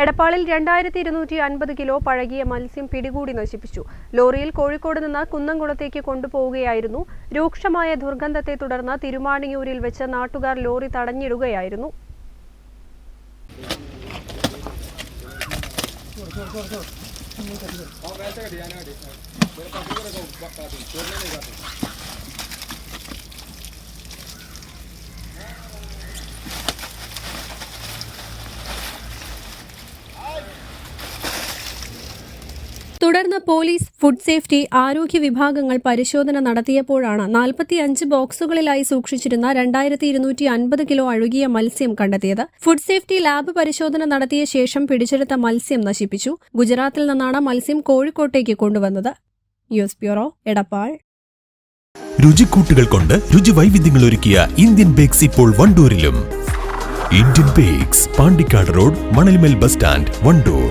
എടപ്പാളിൽ രണ്ടായിരത്തി ഇരുന്നൂറ്റി അൻപത് കിലോ പഴകിയ മത്സ്യം പിടികൂടി നശിപ്പിച്ചു. ലോറിയിൽ കോഴിക്കോട് നിന്ന് കുന്നംകുളത്തേക്ക് കൊണ്ടുപോവുകയായിരുന്നു. രൂക്ഷമായ ദുർഗന്ധത്തെ തുടർന്ന് തിരുമാണിയൂരിൽ വെച്ച് നാട്ടുകാർ ലോറി തടഞ്ഞിടുകയായിരുന്നു. തുടർന്ന് പോലീസ് ഫുഡ് സേഫ്റ്റി ആരോഗ്യ വിഭാഗങ്ങൾ പരിശോധന നടത്തിയപ്പോഴാണ് നാൽപ്പത്തി അഞ്ച് ബോക്സുകളിലായി സൂക്ഷിച്ചിരുന്ന രണ്ടായിരത്തി ഇരുന്നൂറ്റി അൻപത് കിലോ അഴുകിയ മത്സ്യം കണ്ടെത്തിയത്. ഫുഡ് സേഫ്റ്റി ലാബ് പരിശോധന നടത്തിയ ശേഷം പിടിച്ചെടുത്ത മത്സ്യം നശിപ്പിച്ചു. ഗുജറാത്തിൽ നിന്നാണ് മത്സ്യം കോഴിക്കോട്ടേക്ക് കൊണ്ടുവന്നത്. News bureau Edappal. രുചിക്കൂട്ടുകൾ കൊണ്ട് രുചി വൈവിധ്യങ്ങൾ ഒരുക്കിയ ഇന്ത്യൻ ബേക്സ് ഇപ്പോൾ വണ്ടൂരിലും. Indian bakes Pandikkad road Manalmel bus stand Wandoor.